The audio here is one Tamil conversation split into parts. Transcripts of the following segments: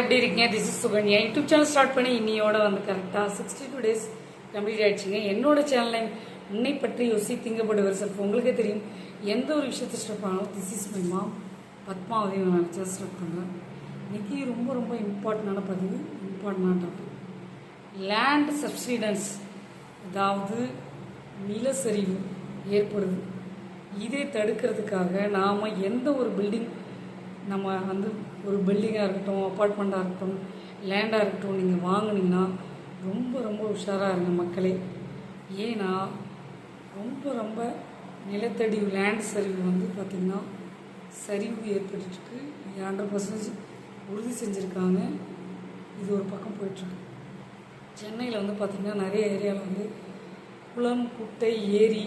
எப்படி இருக்கீங்க? This is Sukanya. YouTube channel start பண்ணி இன்னியோட வந்து கரெக்டாக சிக்ஸ்டி டூ டேஸ் கம்ப்ளீட் ஆயிடுச்சுங்க. என்னோட சேனலை உன்னை பற்றி யோசி திங்கப்படுவர் செல்ஃப் உங்களுக்கே தெரியும் எந்த ஒரு விஷயத்தை ஸ்டார்ட் பண்ணாலும் this is my mom Padmavathi நினச்சா ஸ்டார்ட் பண்ணுறேன் இன்றைக்கி ரொம்ப ரொம்ப இம்பார்ட்டண்டான பதிவு இம்பார்ட்டண்டான டாபிக் லேண்ட் சப்சிடன்ஸ் அதாவது நிலச்சரிவு ஏற்படுது. இதை தடுக்கிறதுக்காக நாம் எந்த ஒரு பில்டிங் நம்ம வந்து ஒரு பில்டிங்காக இருக்கட்டும் அப்பார்ட்மெண்ட்டாக இருக்கட்டும் லேண்டாக இருக்கட்டும் நீங்கள் வாங்கினீங்கன்னா ரொம்ப ரொம்ப உஷாராக இருங்க மக்களே. ஏன்னா ரொம்ப ரொம்ப நிலத்தடி லேண்ட் சரிவு வந்து பார்த்திங்கன்னா சரிவு ஏற்பட்டுருக்கு. ஹண்ட்ரட் பர்சன்டேஜ் உறுதி செஞ்சுருக்காங்க. இது ஒரு பக்கம் போயிட்டுருக்கு. சென்னையில் வந்து பார்த்திங்கன்னா நிறைய ஏரியாவில் வந்து குளம் குட்டை ஏரி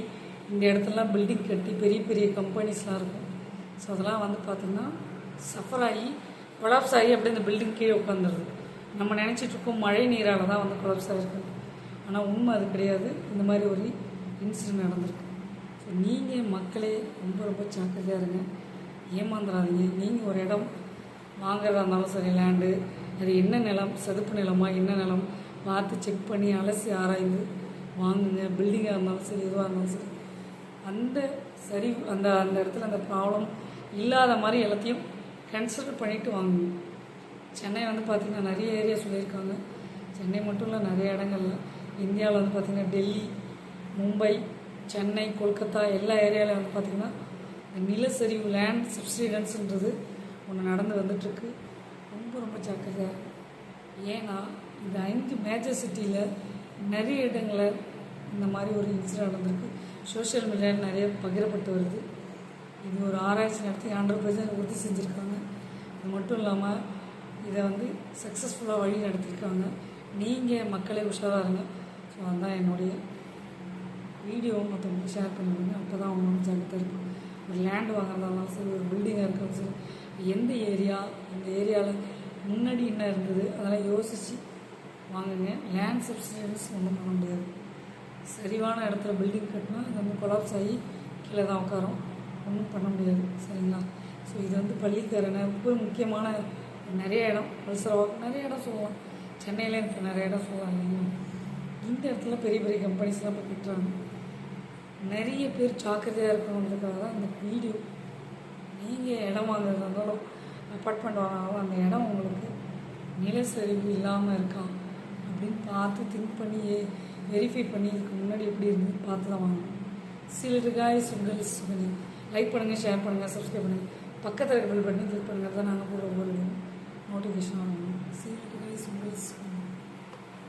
இந்த இடத்துலலாம் பில்டிங் கட்டி பெரிய பெரிய கம்பெனிஸ்லாம் இருக்கும். ஸோ அதெல்லாம் வந்து பார்த்திங்கன்னா சஃபர் ஆகி கொலாப்ஸ் ஆகி அப்படியே இந்த பில்டிங் கீழே உட்காந்துருது நம்ம நினச்சிட்டு இருக்கோம் மழை நீரால் தான் வந்து கொலாப்ஸ் ஆகிருக்கு ஆனால் உண்மை அது கிடையாது. இந்த மாதிரி ஒரு இன்சிடென்ட் நடந்திருக்கு. ஸோ நீங்கள் மக்களே ரொம்ப ரொம்ப ஜாக்கிரதையாக இருங்க. ஏமாந்துடாதீங்க நீங்கள் ஒரு இடம் வாங்குறதா இருந்தாலும் சரி லேண்டு அது என்ன நிலம் சதுப்பு நிலமா என்ன நிலம் பார்த்து செக் பண்ணி அலசி ஆராய்ந்து வாங்குங்க. பில்டிங்காக இருந்தாலும் சரி எதுவாக இருந்தாலும் சரி. அந்த சரி அந்த அந்த இடத்துல அந்த ப்ராப்ளம் இல்லாத மாதிரி எல்லாத்தையும் கன்சிடர் பண்ணிவிட்டு வாங்கணும். சென்னை வந்து பார்த்திங்கன்னா நிறைய ஏரியா சொல்லியிருக்காங்க. சென்னை மட்டும் இல்லை நிறைய இடங்கள்ல. இந்தியாவில் வந்து பார்த்திங்கன்னா டெல்லி மும்பை சென்னை கொல்கத்தா எல்லா ஏரியாவிலும் வந்து பார்த்திங்கன்னா நிலச்சரிவு லேண்ட் சப்சிடன்ஸுன்றது ஒன்று நடந்து வந்துட்டுருக்கு. ரொம்ப ரொம்ப ஜாக்கிரதையாக ஏன்னா இந்த ஐந்து மேஜர் சிட்டியில் நிறைய இடங்களில் இந்த மாதிரி ஒரு இன்சிடென்ட் நடந்திருக்கு. சோஷியல் மீடியாவில் நிறைய பகிரப்பட்டு வருது. இது ஒரு ஆராய்ச்சி நடத்தி ஹண்ட்ரட் பர்சன்ட் உறுதி செஞ்சுருக்காங்க. அது மட்டும் இல்லாமல் இதை வந்து சக்ஸஸ்ஃபுல்லாக வழி நடத்தியிருக்காங்க நீங்கள் மக்களை உஷாராக இருங்க. ஸோ அதுதான் என்னுடைய வீடியோ மற்றவங்களுக்கு ஷேர் பண்ணிவிடுங்க அப்போ தான் அவங்களும் ஜாக்கிரதாக இருக்கும் ஒரு லேண்ட் இருந்தாலும் சரி ஒரு பில்டிங்காக இருந்தாலும் சரி எந்த ஏரியா இந்த ஏரியாவில் முன்னாடி என்ன இருந்தது அதெல்லாம் யோசித்து வாங்குங்க. லேண்ட் சப்சிடன்ஸ் ஒன்றும் பண்ண முடியாது. சரிவான இடத்துல பில்டிங் கட்டினா அது வந்து கொலாப்ஸ் ஆகி கீழே தான் உட்காரும். ஒன்றும் பண்ண முடியாது. சரிங்களா? ஸோ இது வந்து பள்ளிக்கரணை ரொம்ப முக்கியமான நிறைய இடம். பல்சரவாக்கம் நிறைய இடம் சொல்லலாம் சென்னையில் எனக்கு நிறைய இடம் சொல்லலாம் இல்லைங்களா இந்த இடத்துல பெரிய பெரிய கம்பெனிஸ்லாம் போய் கட்டுறாங்க நிறைய பேர் ஜாக்கிரதையாக இருக்கணுன்றதுக்காக தான் இந்த வீடியோ. நீங்கள் இடம் வாங்குறதா இருந்தாலும் அப்பார்ட்மெண்ட் வாங்கினாலும் அந்த இடம் உங்களுக்கு நிலச்சரிவு இல்லாமல் இருக்கா? அப்படின்னு பார்த்து திங்க் பண்ணி வெரிஃபை பண்ணி இதுக்கு முன்னாடி எப்படி இருந்து பார்த்து தான் வாங்கணும். சிலர் காய் சுங்கல் சுகனி லைக் பண்ணுங்கள் ஷேர் பண்ணுங்கள் சப்ஸ்கிரைப் பண்ணுங்கள் பக்கத்தில் இருக்க பில் கிளிக் பண்ணுங்கள் தான் நாங்கள் போடுற ஒரு நோட்டிஃபிகேஷன் வாங்கணும்